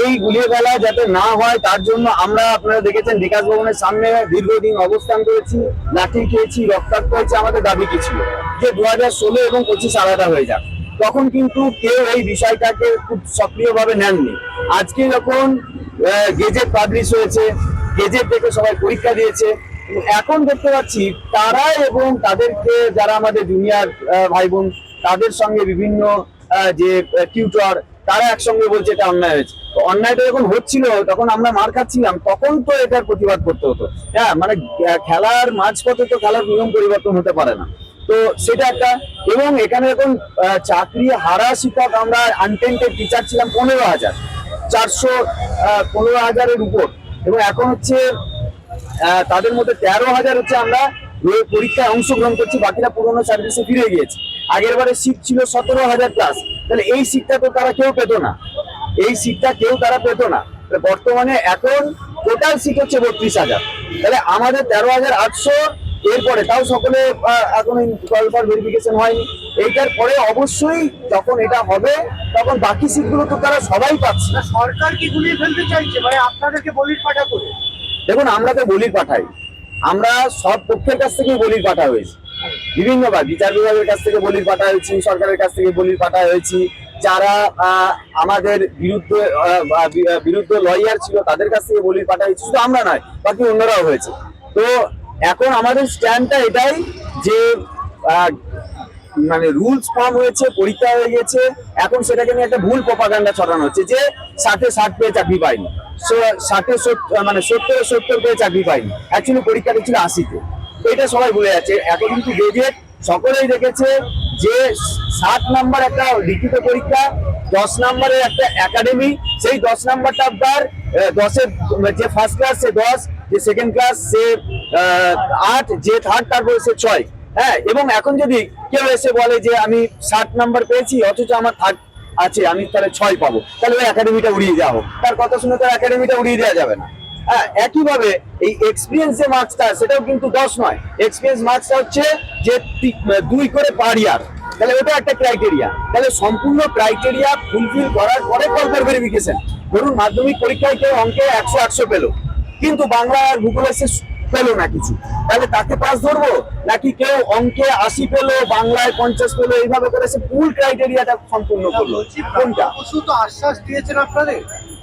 এই গুলিয়ে ফেলা যাতে না হয়, তার জন্য আমরা আপনারা দেখেছেন বিকাশ ভবনের সামনে দীর্ঘদিন অবস্থান করেছি, লাঠি খেয়েছি, রক্তাক্ত হয়েছে, আমাদের দাবি কি ছিল? যে দু হাজার ষোলো এবং পঁচিশ আলাদা হয়ে যাক। তখন কিন্তু কেউ এই বিষয়টাকে খুব সক্রিয়ভাবে নেননি। আজকে যখন গেজেট পাবলিশ হয়েছে গেজেট দেখে সবাই পরীক্ষা দিয়েছে, এখন দেখতে পাচ্ছি তারা এবং তাদেরকে যারা আমাদের জুনিয়র ভাই বোন তাদের সঙ্গে বিভিন্ন যে টিউটর তারা একসঙ্গে বলছে এটা অন্যায় হয়েছে। অন্যায়টা যখন হচ্ছিল, তখন আমরা মার খাচ্ছিলাম, তখন তো এটার প্রতিবাদ করতে হতো। হ্যাঁ মানে খেলার মাঝপথে তো খেলার নিয়ম পরিবর্তন হতে পারে না। তো সেটা একটা, এবং এখানে এখন চাকরি হারা শিক্ষক আমরা আনটেন্টেড টিচার ছিলাম পনেরো হাজার। চারশো পনেরো হাজারের উপর। এবং এখন হচ্ছে তাদের মধ্যে তেরো হাজার হচ্ছে আমরা পরীক্ষায় অংশগ্রহণ করছি, বাকিরা পুরোনো সার্ভিসে ফিরে গিয়েছে। আগের বারে সিট ছিল সতেরো হাজার প্লাস তাহলে এই সিটটা তো তারা কেউ পেতো না। এই সিটটা কেউ তারা পেতো না। তাহলে বর্তমানে এখন টোটাল সিট হচ্ছে বত্রিশ হাজার। তাহলে আমাদের তেরো হাজার আটশো এরপরে তাও সকলে এখন কলফার ভেরিফিকেশন হয়নি। এইটার পরে অবশ্যই যখন এটা হবে তখন বাকি সিটগুলো তো তারা সবাই পাচ্ছে। না, সরকার কি গুলিয়ে ফেলতে চাইছে? মানে আপনাদেরকে বলির পাঠা করে। দেখুন আমরা তো বলির পাঠাই। আমরা সব পক্ষের কাছ থেকেই বলির পাঠা হয়েছি। বিভিন্নবার বিচার বিভাগের কাছ থেকে বলির পাঠা হয়েছি, সরকারের কাছ থেকে বলির পাঠা হয়েছি। যারা আমাদের বিরুদ্ধে বিরুদ্ধে লয়ার ছিল, তাদের কাছ থেকে বলির পাঠা হয়েছে। শুধু আমরা নয়, বাকি অন্যরাও হয়েছে। তো এখন আমাদের স্ট্যান্ডটা এটাই যে মানে রুলস ফর্ম হয়েছে, পরীক্ষা হয়ে গেছে, এখন সেটাকে নিয়ে একটা ভুল প্রপাগান্ডা ছড়ানো হচ্ছে যে ষাটে ষাট পেয়ে চাকরি পাইনি। ষাটে সত্তর মানে সত্তরে সত্তর পেয়ে চাকরি পাইনি। অ্যাকচুয়ালি পরীক্ষাটা ছিল আশিতে। এটা সবাই ভুলে যাচ্ছে। এখন কিন্তু গেজেট সকলেই দেখেছে যে ষাট নাম্বার একটা লিখিত পরীক্ষা, দশ নাম্বারের একটা একাডেমি সেই দশ নাম্বারটা আপনার দশের, যে ফার্স্ট ক্লাস সে দশ, যে সেকেন্ড ক্লাস সে আট, যে থার্ড তারপরে সে ছয়। হ্যাঁ এবং এখন যদি কেউ এসে বলে যে আমি ষাট নাম্বার পেয়েছি, অথচ আমার থার্ড আছে, আমি তাহলে ছয় পাবো। তাহলে ওই একাডেমিটা উড়িয়ে যাব তার কথা শুনে তো একাডেমিটা উড়িয়ে দেওয়া যাবে না। হ্যাঁ একইভাবে এই এক্সপিরিয়েন্স যে মার্কসটা সেটাও কিন্তু দশ নয়। এক্সপিরিয়েন্স মার্কসটা হচ্ছে যে দুই করে পার ইয়ার তাহলে ওটা একটা ক্রাইটেরিয়া তাহলে সম্পূর্ণ ক্রাইটেরিয়া ফুলফিল করার পরে কল্পের ভেরিফিকেশন ধরুন মাধ্যমিক পরীক্ষায় কেউ অঙ্কে একশো একশো পেল। কিন্তু বাংলা আর ভূগোলে সে পেল না কিছু। তাহলে তাকে পাস ধরবো? নাকি কেউ অঙ্কে আশি পেল বাংলায় পঞ্চাশ পেল এইভাবে করে সে ফুল ক্রাইটেরিয়াটা সম্পূর্ণ করল? কোনটা? তো আশ্বাস দিয়েছেন আপনাদের।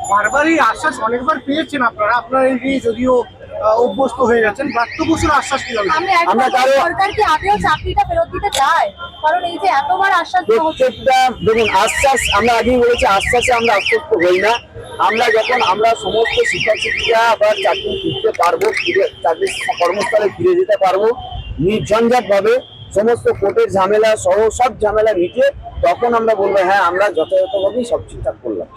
বারবারই আশ্বাস অনেকবার পেয়েছেন আপনারা। আপনারা এই নিয়ে যদিও আহ, অভ্যস্ত হয়ে গেছেন। ব্রাত্য বসুর আশ্বাস আমি আমরা কারো- সরকার কি আদেও চাকরিটা ফেরত দিতে চায়? কারণ এই যে এতবার আশ্বাস প্রত্যেকটা দেখুন আশ্বাস আমরা আগেই বলেছি আশ্বাসে আমরা আশ্বস্ত হই না। আমরা যখন আমরা সমস্ত শিক্ষক শিক্ষিকা আবার চাকরি ফিরতে পারব ফিরে চাকরির কর্মস্থলে ফিরে যেতে পারব নির্ঝঞ্ঝাট ভাবে সমস্ত কোর্টের ঝামেলা সহ সব ঝামেলা মিটিয়ে তখন আমরা বলব হ্যাঁ আমরা যথাযথভাবেই সব ঠিকঠাক করলাম।